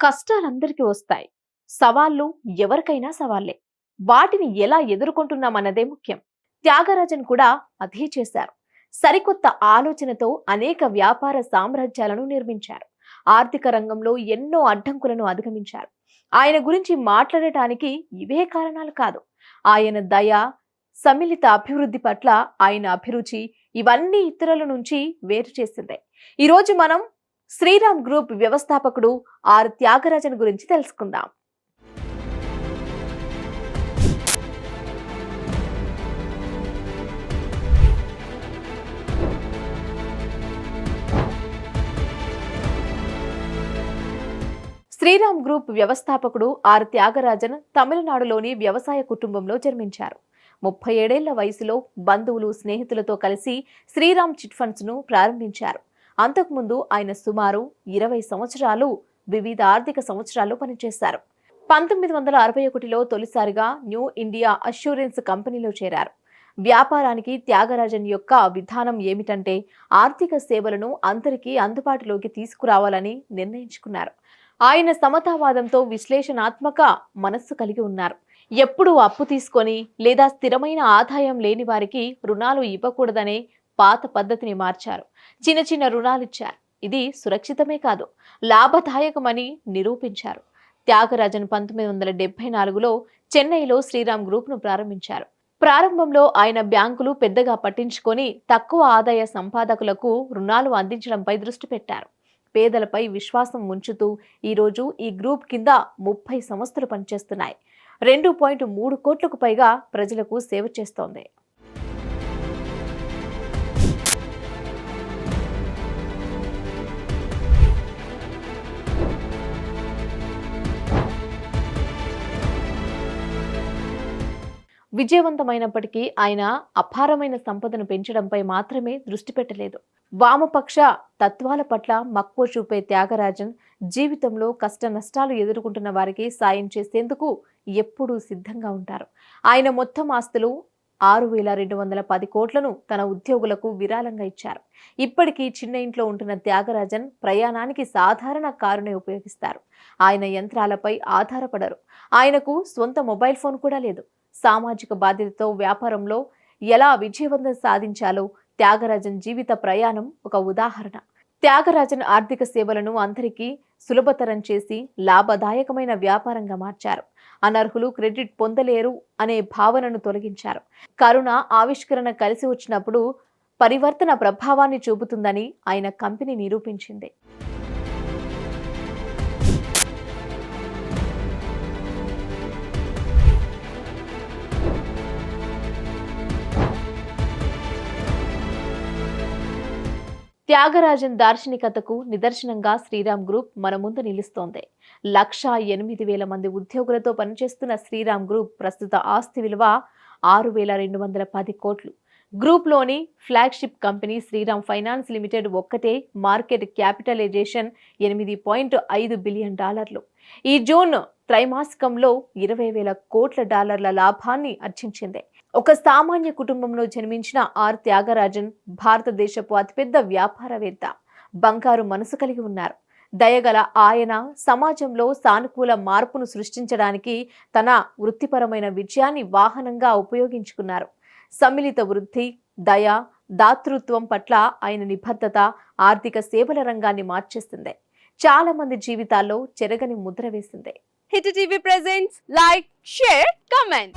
కష్టాలందరికీ వస్తాయి. సవాళ్ళు ఎవరికైనా సవాళ్ళే వాటిని ఎలా ఎదుర్కొంటున్నామన్నదే ముఖ్యం. త్యాగరాజన్ కూడా అదే చేశారు. సరికొత్త ఆలోచనతో అనేక వ్యాపార సామ్రాజ్యాలను నిర్మించారు. ఆర్థిక రంగంలో ఎన్నో అడ్డంకులను అధిగమించారు. ఆయన గురించి మాట్లాడటానికి ఇవే కారణాలు కాదు. ఆయన దయ సమ్మిళిత అభివృద్ధి పట్ల ఆయన అభిరుచి ఇవన్నీ ఇతరుల నుంచి వేరు చేసిందే. ఈరోజు మనం శ్రీరామ్ గ్రూప్ వ్యవస్థాపకుడు ఆర్ త్యాగరాజన్ గురించి తెలుసుకుందాం. శ్రీరామ్ గ్రూప్ వ్యవస్థాపకుడు ఆర్ త్యాగరాజన్ తమిళనాడులోని వ్యవసాయ కుటుంబంలో జన్మించారు. ముప్పై ఏడేళ్ళ వయసులో బంధువులు స్నేహితులతో కలిసి శ్రీరామ్ చిట్ ఫండ్స్ను ప్రారంభించారు. అంతకుముందు ఆయన సుమారు ఇరవై సంవత్సరాలు వివిధ ఆర్థిక సంవత్సరాల్లో పనిచేశారు. పంతొమ్మిది వందల అరవై ఒకటిలో తొలిసారిగా న్యూ ఇండియా అష్యూరెన్స్ కంపెనీలో చేరారు. వ్యాపారానికి త్యాగరాజన్ యొక్క విధానం ఏమిటంటే ఆర్థిక సేవలను అందరికీ అందుబాటులోకి తీసుకురావాలని నిర్ణయించుకున్నారు. ఆయన సమతావాదంతో విశ్లేషణాత్మక మనస్సు కలిగి ఉన్నారు. ఎప్పుడూ అప్పు తీసుకొని లేదా స్థిరమైన ఆదాయం లేని వారికి రుణాలు ఇవ్వకూడదనే పాత పద్ధతిని మార్చారు. చిన్న చిన్న రుణాలు ఇచ్చారు ఇది సురక్షితమే కాదు లాభదాయకమని నిరూపించారు. త్యాగరాజన్ పంతొమ్మిది వందల డెబ్బై నాలుగులో చెన్నైలో శ్రీరామ్ గ్రూప్ను ప్రారంభించారు. ప్రారంభంలో ఆయన బ్యాంకులు పెద్దగా పట్టించుకొని తక్కువ ఆదాయ సంపాదకులకు రుణాలు అందించడంపై దృష్టి పెట్టారు. పేదలపై విశ్వాసం ఉంచుతూ ఈరోజు ఈ గ్రూప్ కింద ముప్పై సంస్థలు పనిచేస్తున్నాయి. రెండు పాయింట్ మూడు కోట్లకు పైగా ప్రజలకు సేవ చేస్తోంది. విజయవంతమైనప్పటికీ ఆయన అపారమైన సంపదను పెంచడంపై మాత్రమే దృష్టి పెట్టలేదు. వామపక్ష తత్వాల పట్ల మక్కువ చూపే త్యాగరాజన్ జీవితంలో కష్ట నష్టాలు ఎదుర్కొంటున్న వారికి సాయం చేసేందుకు ఎప్పుడూ సిద్ధంగా ఉంటారు. ఆయన మొత్తం ఆస్తులు ఆరు వేల రెండు వందల పది కోట్లను తన ఉద్యోగులకు విరాళంగా ఇచ్చారు. ఇప్పటికీ చిన్న ఇంట్లో ఉంటున్న త్యాగరాజన్ ప్రయాణానికి సాధారణ కారునే ఉపయోగిస్తారు. ఆయన యంత్రాలపై ఆధారపడరు. ఆయనకు సొంత మొబైల్ ఫోన్ కూడా లేదు. సామాజిక బాధ్యతతో వ్యాపారంలో ఎలా విజయవంతం సాధించాలో త్యాగరాజన్ జీవిత ప్రయాణం ఒక ఉదాహరణ. త్యాగరాజన్ ఆర్థిక సేవలను అందరికీ సులభతరం చేసి లాభదాయకమైన వ్యాపారంగా మార్చారు. అనర్హులు క్రెడిట్ పొందలేరు అనే భావనను తొలగించారు. కరుణ ఆవిష్కరణ కలిసి వచ్చినప్పుడు పరివర్తన ప్రభావాన్ని చూపుతుందని ఆయన కంపెనీ నిరూపించింది. త్యాగరాజన్ దార్శనికతకు నిదర్శనంగా శ్రీరామ్ గ్రూప్ మన ముందు నిలుస్తోంది. లక్ష ఎనిమిది వేల మంది ఉద్యోగులతో పనిచేస్తున్న శ్రీరామ్ గ్రూప్ ప్రస్తుత ఆస్తి విలువ ఆరు వేల రెండు వందల పది కోట్లు. గ్రూప్లోని flagship company Shriram finance limited ఒక్కటే మార్కెట్ క్యాపిటలైజేషన్ ఎనిమిది పాయింట్ ఐదు బిలియన్ డాలర్లు. ఈ జూన్ త్రైమాసికంలో ఇరవై వేల కోట్ల డాలర్ల లాభాన్ని అర్జించింది. ఒక సామాన్య కుటుంబంలో జన్మించిన ఆర్ త్యాగరాజన్ భారతదేశపు అతిపెద్ద వ్యాపారవేత్త. బంగారు మనసు కలిగి ఉన్నారు. దయగల ఆయన సమాజంలో సానుకూల మార్పును సృష్టించడానికి తన వృత్తిపరమైన విజయాన్ని వాహనంగా ఉపయోగించుకున్నారు. సమ్మిళిత వృద్ధి దయ దాతృత్వం పట్ల ఆయన నిబద్ధత ఆర్థిక సేవల రంగాన్ని మార్చేస్తుంది. చాలా మంది జీవితాల్లో చెరగని ముద్ర వేసింది. Hit TV presents like share comment.